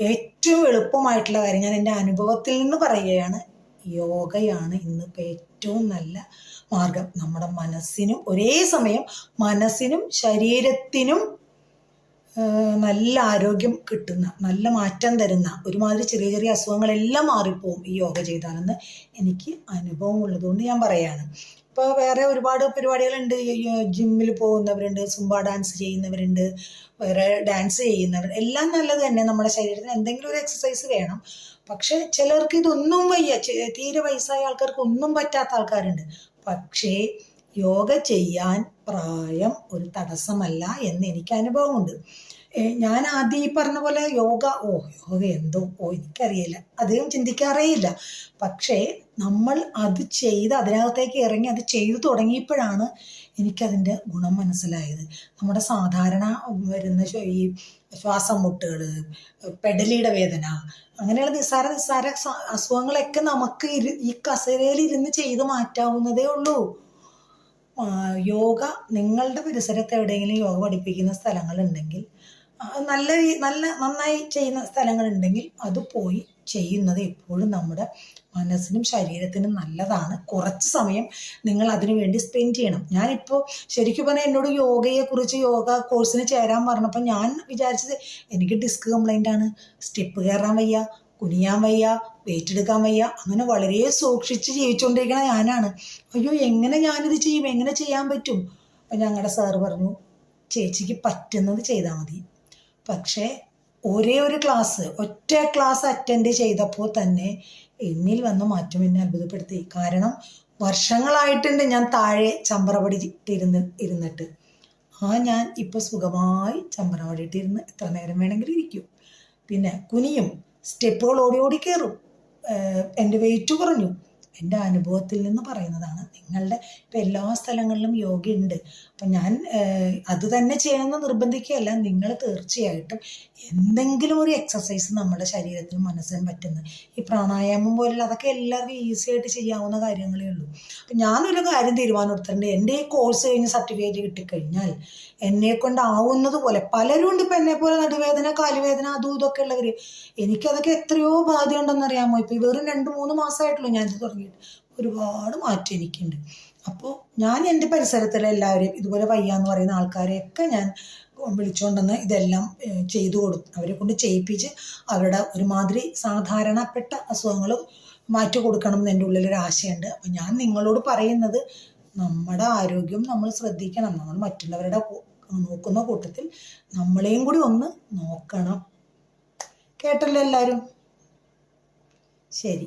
ഏറ്റവും എളുപ്പമായിട്ടുള്ള കാര്യം ഞാൻ എന്റെ അനുഭവത്തിൽ നിന്ന് പറയുകയാണ് യോഗയാണ് ഇന്നിപ്പോൾ ഏറ്റവും നല്ല മാർഗം. നമ്മുടെ മനസ്സിനും ഒരേ സമയം മനസ്സിനും ശരീരത്തിനും നല്ല ആരോഗ്യം കിട്ടുന്ന നല്ല മാറ്റം തരുന്ന ഒരുമാതിരി ചെറിയ ചെറിയ അസുഖങ്ങളെല്ലാം മാറിപ്പോവും ഈ യോഗ ചെയ്താലെന്ന് എനിക്ക് അനുഭവം ഉള്ളതുകൊണ്ട് ഞാൻ പറയാണ് ഇപ്പോൾ വേറെ ഒരുപാട് പരിപാടികളുണ്ട്. ജിമ്മിൽ പോകുന്നവരുണ്ട് സുംബ ഡാൻസ് ചെയ്യുന്നവരുണ്ട് വേറെ ഡാൻസ് ചെയ്യുന്നവർ എല്ലാം നല്ലത് തന്നെ. നമ്മുടെ ശരീരത്തിന് എന്തെങ്കിലും ഒരു എക്സസൈസ് വേണം. പക്ഷെ ചിലർക്ക് ഇതൊന്നും വയ്യ. തീരെ വയസ്സായ ആൾക്കാർക്ക് ഒന്നും പറ്റാത്ത ആൾക്കാരുണ്ട്. പക്ഷേ യോഗ ചെയ്യാൻ പ്രായം ഒരു തടസ്സമല്ല എന്ന് എനിക്ക് അനുഭവമുണ്ട്. ഞാൻ ആദ്യം ഈ പറഞ്ഞ പോലെ യോഗ ഓ യോഗ എന്തോ ഓ എനിക്കറിയില്ല. അധികം ചിന്തിക്കാറേ ഇല്ല പക്ഷേ നമ്മൾ അത് ചെയ്ത് അതിനകത്തേക്ക് ഇറങ്ങി അത് ചെയ്തു തുടങ്ങിയപ്പോഴാണ് എനിക്കതിന്റെ ഗുണം മനസ്സിലായത്. നമ്മുടെ സാധാരണ വരുന്ന ഈ ശ്വാസം മുട്ടുകൾ പെഡലിയുടെ വേദന അങ്ങനെയുള്ള നിസ്സാര നിസ്സാര അസുഖങ്ങളൊക്കെ നമുക്ക് ഈ കസേരയിൽ ഇരുന്ന് ചെയ്ത് മാറ്റാവുന്നതേ ഉള്ളൂ. യോഗ നിങ്ങളുടെ പരിസരത്ത് എവിടെയെങ്കിലും യോഗ പഠിപ്പിക്കുന്ന സ്ഥലങ്ങളുണ്ടെങ്കിൽ നല്ല നല്ല നന്നായി ചെയ്യുന്ന സ്ഥലങ്ങളുണ്ടെങ്കിൽ അത് പോയി ചെയ്യുന്നത് എപ്പോഴും നമ്മുടെ മനസ്സിനും ശരീരത്തിനും നല്ലതാണ്. കുറച്ച് സമയം നിങ്ങൾ അതിനു വേണ്ടി സ്പെൻഡ് ചെയ്യണം. ഞാനിപ്പോൾ ശരിക്കും പറഞ്ഞാൽ എന്നോട് യോഗയെക്കുറിച്ച് യോഗ കോഴ്സിന് ചേരാൻ പറഞ്ഞപ്പോൾ ഞാൻ വിചാരിച്ചത് എനിക്ക് ഡിസ്ക് കംപ്ലൈന്റ് ആണ്. സ്റ്റെപ്പ് കയറാൻ വയ്യ കുനിയാൻ വയ്യ വെയിറ്റ് എടുക്കാൻ വയ്യ അങ്ങനെ വളരെ സൂക്ഷിച്ച് ജീവിച്ചുകൊണ്ടിരിക്കുന്ന ഞാനാണ്. അയ്യോ എങ്ങനെ ഞാനിത് ചെയ്യും? എങ്ങനെ ചെയ്യാൻ പറ്റും? അപ്പം ഞങ്ങളുടെ സാറ് പറഞ്ഞു ചേച്ചിക്ക് പറ്റുന്നത് ചെയ്താൽ മതി. പക്ഷേ ഒരേ ഒരു ക്ലാസ് ഒറ്റ ക്ലാസ് അറ്റൻഡ് ചെയ്തപ്പോൾ തന്നെ എന്നിൽ വന്ന മാറ്റം എന്നെ അത്ഭുതപ്പെടുത്തി. കാരണം വർഷങ്ങളായിട്ടുണ്ട് ഞാൻ താഴെ ചമ്പറപടി ഇരുന്ന് ഇരുന്നിട്ട്. ആ ഞാൻ ഇപ്പോൾ സുഖമായി ചമ്പറപടിയിട്ടിരുന്ന് എത്ര നേരം വേണമെങ്കിലും ഇരിക്കും. പിന്നെ കുനിയും സ്റ്റെപ്പുകൾ ഓടി ഓടി കയറും. എന്റെ വെയിറ്റ് കുറഞ്ഞു. എന്റെ അനുഭവത്തിൽ നിന്ന് പറയുന്നതാണ് നിങ്ങളുടെ ഇപ്പം എല്ലാ സ്ഥലങ്ങളിലും യോഗ ഉണ്ട് അപ്പം ഞാൻ അത് തന്നെ ചെയ്യണമെന്ന് നിർബന്ധിക്കുകയല്ല. നിങ്ങൾ തീർച്ചയായിട്ടും എന്തെങ്കിലും ഒരു എക്സസൈസ് നമ്മുടെ ശരീരത്തിനും മനസ്സിനും പറ്റുന്നത് ഈ പ്രാണായാമം പോലുള്ള അതൊക്കെ എല്ലാവർക്കും ഈസി ആയിട്ട് ചെയ്യാവുന്ന കാര്യങ്ങളേ ഉള്ളൂ. അപ്പം ഞാനൊരു കാര്യം തീരുമാനം എടുത്തിട്ടുണ്ട് എന്റെ ഈ കോഴ്സ് കഴിഞ്ഞ് സർട്ടിഫിക്കറ്റ് കിട്ടിക്കഴിഞ്ഞാൽ എന്നെ കൊണ്ടാവുന്നത് പോലെ പലരും ഉണ്ട് ഇപ്പം എന്നെ പോലെ നടുവേദന കാലുവേദന അതും ഇതൊക്കെ ഉള്ളവർ എനിക്കതൊക്കെ എത്രയോ ബാധ്യമുണ്ടെന്നറിയാമോ ഇപ്പം വെറും രണ്ട് മൂന്ന് മാസമായിട്ടുള്ളൂ ഞാനിത് തുടങ്ങിയിട്ട്. ഒരുപാട് മാറ്റം എനിക്കുണ്ട്. അപ്പോൾ ഞാൻ എന്റെ പരിസരത്തിലെ എല്ലാവരെയും ഇതുപോലെ വയ്യ എന്ന് പറയുന്ന ആൾക്കാരെയൊക്കെ ഞാൻ വിളിച്ചുകൊണ്ടെന്ന് ഇതെല്ലാം ചെയ്തു കൊടുക്കും അവരെ കൊണ്ട് ചെയ്യിപ്പിച്ച് അവരുടെ ഒരുമാതിരി സാധാരണപ്പെട്ട അസുഖങ്ങൾ മാറ്റി കൊടുക്കണം എന്ന് എന്റെ ഉള്ളിലൊരു ആശയുണ്ട്. അപ്പോൾ ഞാൻ നിങ്ങളോട് പറയുന്നത് നമ്മുടെ ആരോഗ്യം നമ്മൾ ശ്രദ്ധിക്കണം. നമ്മൾ മറ്റുള്ളവരുടെ നോക്കുന്ന കൂട്ടത്തിൽ നമ്മളെയും കൂടി ഒന്ന് നോക്കണം. കേട്ടല്ലോ എല്ലാവരും ശരി.